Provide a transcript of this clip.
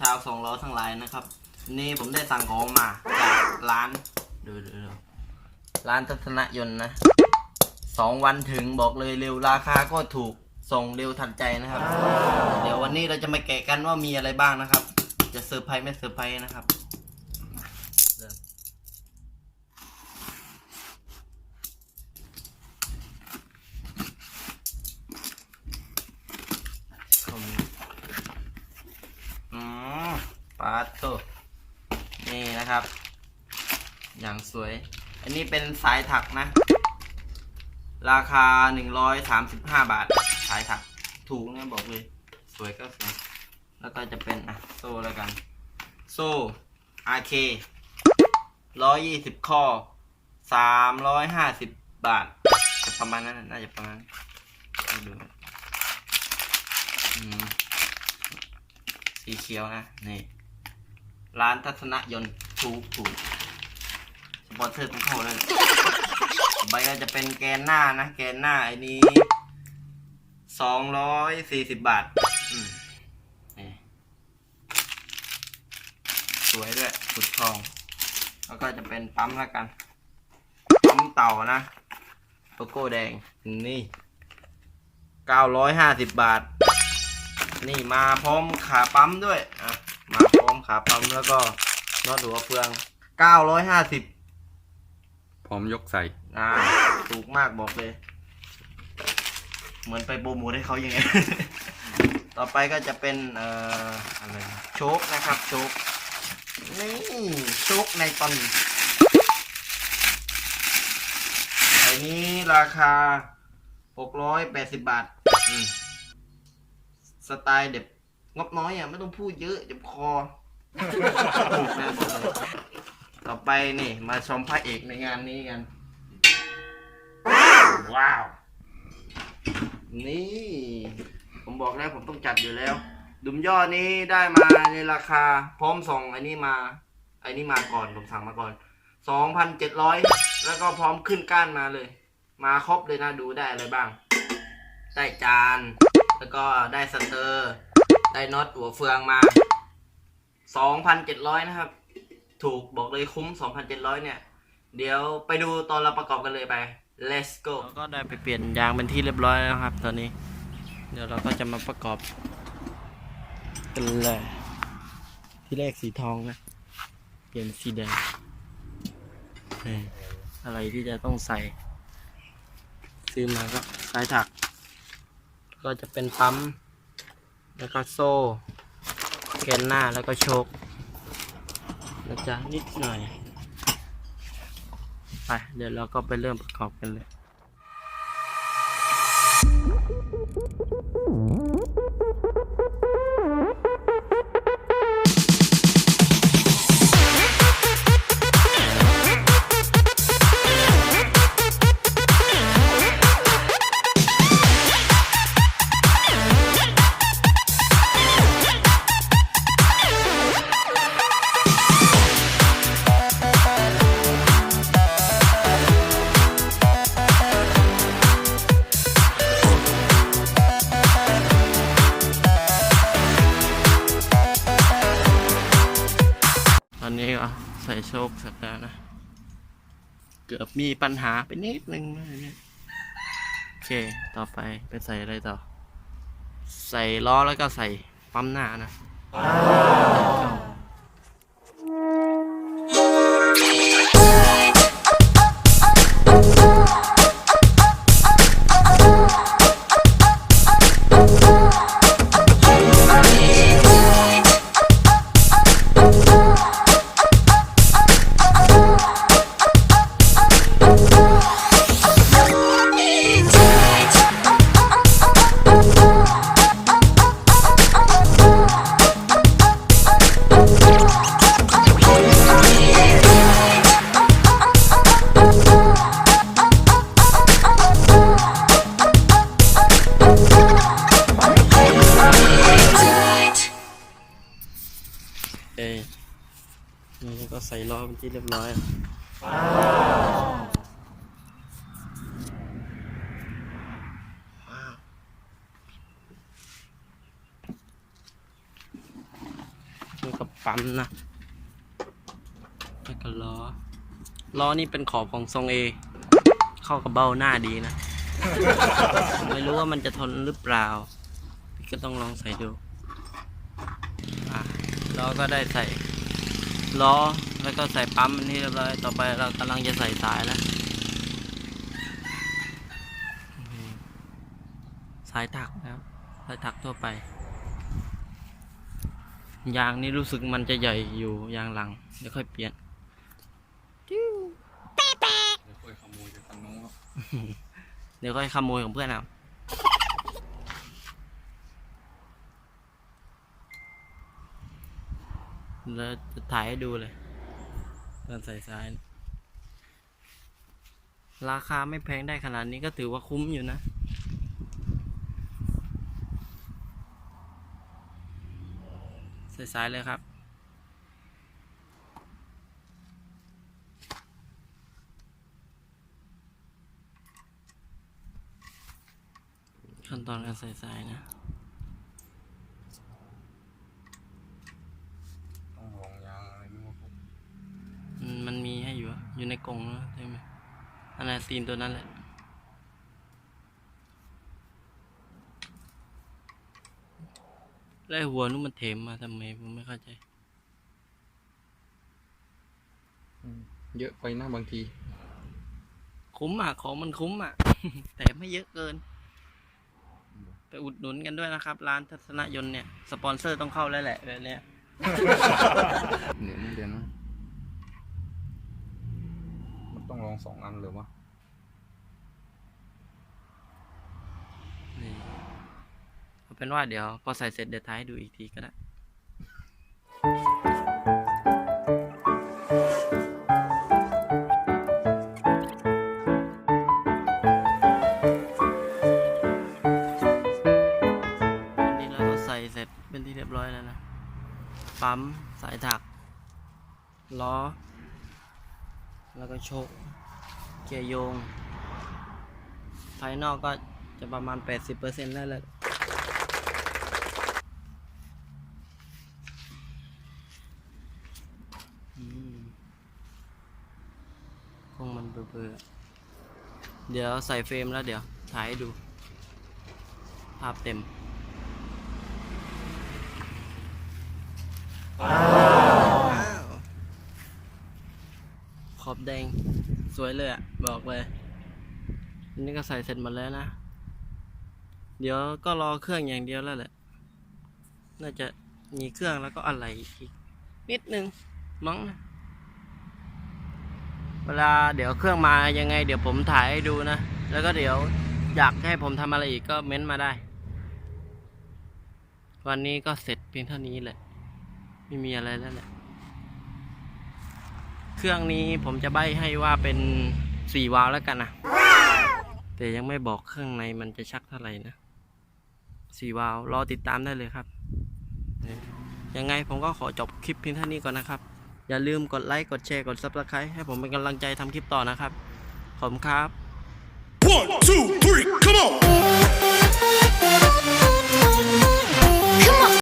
ชาวสองล้อทั้งหลายนะครับ นี่ผมได้สั่งของมาจากร้านดูดูดูร้านทัศนยนต์นะสองวันถึงบอกเลยเร็วราคาก็ถูกส่งเร็วทันใจนะครับ เดี๋ยววันนี้เราจะมาแกะกันว่ามีอะไรบ้างนะครับ จะเซอร์ไพรส์ไม่เซอร์ไพรส์นะครับเริ่มเข้ามาอืมปาโต นะครับ อย่างสวย อันนี้เป็นสายถักนะ ราคา 135 บาท สายถักถูกนะบอกเลย สวยก็สวย แล้วก็จะเป็นอะโซ่แล้วกัน โซ่ RK 120 ข้อ 350 บาทจะประมาณนั้นน่าจะประมาณนั้นเอาดูนะอืมสีเขียวนะ นี่ ร้านทัศนยนต์ ถูกถูกสปอนเซอร์ต้องเข้าเลยต่อไปก็จะเป็นแกนหน้านะ แกนหน้าไอ้นี้สองร้อยสี่สิบบาทสวยด้วยสุดทอง แล้วก็จะเป็นปั๊มแล้วกัน ปั๊มเต่านะโลโก้แดง นี่เก้าร้อยห้าสิบบาท นี่มาพร้อมขาปั๊มด้วย อะ มาพร้อมขาปั๊มแล้วก็ น็อตหัวเฟืองเก้าร้อยห้าสิบพร้อมยกใส่ อ่า ถูกมากบอกเลย เหมือนไปโปรโมทให้เขายังไง ต่อไปก็จะเป็น เอ่อ อะไรนะโชคนะครับ โชค นี่ โชคในตอนไอ้นี้ราคา 680 บาทอืมสไตล์เด็บงบน้อยอะ ไม่ต้องพูดเยอะเจ็บคอ ถูกแม่บอกเลยต่อไปนี่ มาชมพระเอกในงานนี้กัน ว้าว นี่ ผมบอกแล้วผมต้องจัดอยู่แล้ว ดุมยอดนี้ได้มาในราคา พร้อมส่งไอ้นี่มา ไอ้นี่มาก่อนผมสั่งมาก่อนสองพันเจ็ดร้อยแล้วก็พร้อมขึ้นก้านมาเลย มาครบเลยนะดูได้อะไรบ้าง ได้จาน แล้วก็ได้สเตอร์ ได้น็อตหัวเฟืองมา สองพันเจ็ดร้อยนะครับ ถูกบอกเลยคุ้ม2,700เนี่ย เดี๋ยวไปดูตอนเราประกอบกันเลยไป let's go เราก็ได้ไปเปลี่ยนยางเป็นที่เรียบร้อยแล้วครับ ตอนนี้ เดี๋ยวเราก็จะมาประกอบกันเลยที่แรกสีทองนะ เปลี่ยนสีแดงอะไรที่จะต้องใส่ ซื้อมาก็สายถัก ก็จะเป็นปั๊ม แล้วก็โซ่ แกนหน้าแล้วก็โชกนะจ๊ะนิดหน่อย ไป เดี๋ยวเราก็ไปเริ่มประกอบกันเลย อนนี้ก็ใส่โชคเสร็จแล้วนะ เกือบมีปัญหาไปนิดนึงนะเนี่ยโอเค ต่อไปไปใส่อะไรต่อ ใส่ล้อแล้วก็ใส่ปั๊มหน้านะ เป็นที่เรียบร้อยว้าวก็ปั๊มนะแล้วก็ล้อ ล้อนี่เป็นขอบของทรงเอ เข้ากับเบ้าหน้าดีนะ ไม่รู้ว่ามันจะทนหรือเปล่าก็ต้องลองใส่ดู อะล้อก็ได้ใส่ล้อ แล้วก็ใส่ปั๊มอันนี้เรียบร้อยต่อไปเรากำลังจะใส่สายแล้วอืมสายถักนะครับสายถักทั่วไป ยางนี่รู้สึกมันจะใหญ่อยู่ยางหลังเดี๋ยวค่อยเปลี่ยนเดี๋ยวค่อยขโมยจากคันนู้นครับเดี๋ยวค่อยขโมยของเพื่อนเอาแล้วจะถ่ายให้ดูเลย ตอนใส่สายราคาไม่แพงได้ขนาดนี้ก็ถือว่าคุ้มอยู่นะใส่สายเลยครับขั้นตอนการใส่สายนะ ต้องลองยางอะไรไม่รู้ครับ อืมมันมีให้อยู่อะอยู่ใน กรงนะใช่ไหมอันนั้นซีนตัวนั้นแหละแล้วไอ้หัวนู้นมันเถมมาทำไมผมไม่เข้าใจ เยอะไปนะบางที คุ้มอะ ของมันคุ้มอะ แต่ไม่เยอะเกิน ไปอุดหนุนกันด้วยนะครับ ร้านทัศนยนต์เนี่ย สปอนเซอร์ต้องเข้าแล้วแหละแบบเนี้ยเดี๋ยวนะเดี๋ยวนะมัน ต้องลองสองอันเลยวะนี่เอาเป็นว่าเดี๋ยว พอใส่เสร็จเดี๋ยวท้ายดูอีกทีก็ได้อันนี้เราก็ใส่เสร็จเป็นที่เรียบร้อยแล้วนะ ปั๊ม สายถัก ล้อ แล้วก็โชคเกียร์โยง ภายนอกก็จะประมาณ 80%ได้เลยคงมันเบื่อๆเดี๋ยวใส่เฟรมแล้วเดี๋ยว ถ่ายให้ดู ภาพเต็มข อบแดง สวยเลยอะบอกเลยอันนี้ก็ใส่เสร็จหมดแล้วนะ เดี๋ยวก็รอเครื่องอย่างเดียวแล้วแหละ น่าจะมีเครื่องแล้วก็อะไรอีก นิดนึงมั้งนะเวลาเดี๋ยวเครื่องมายังไง เดี๋ยวผมถ่ายให้ดูนะ แล้วก็เดี๋ยวอยากให้ผมทำอะไรอีกก็เม้นต์มาได้ วันนี้ก็เสร็จเพียงเท่านี้แหละ ไม่มีอะไรแล้วแหละ เครื่องนี้ผมจะใบ้ให้ว่าเป็นสี่วาล์วแล้วกันนะแต่ยังไม่บอกเครื่องในมันจะชักเท่าไหร่นะสี่วาล์วรอติดตามได้เลยครับนี่ยังไงผมก็ขอจบคลิปเพียงเท่านี้ก่อนนะครับ อย่าลืมกดไลค์กดแชร์กด subscribe ให้ผมเป็นกำลังใจทำคลิปต่อนะครับ ขอบคุณครับ One, two, three, come on!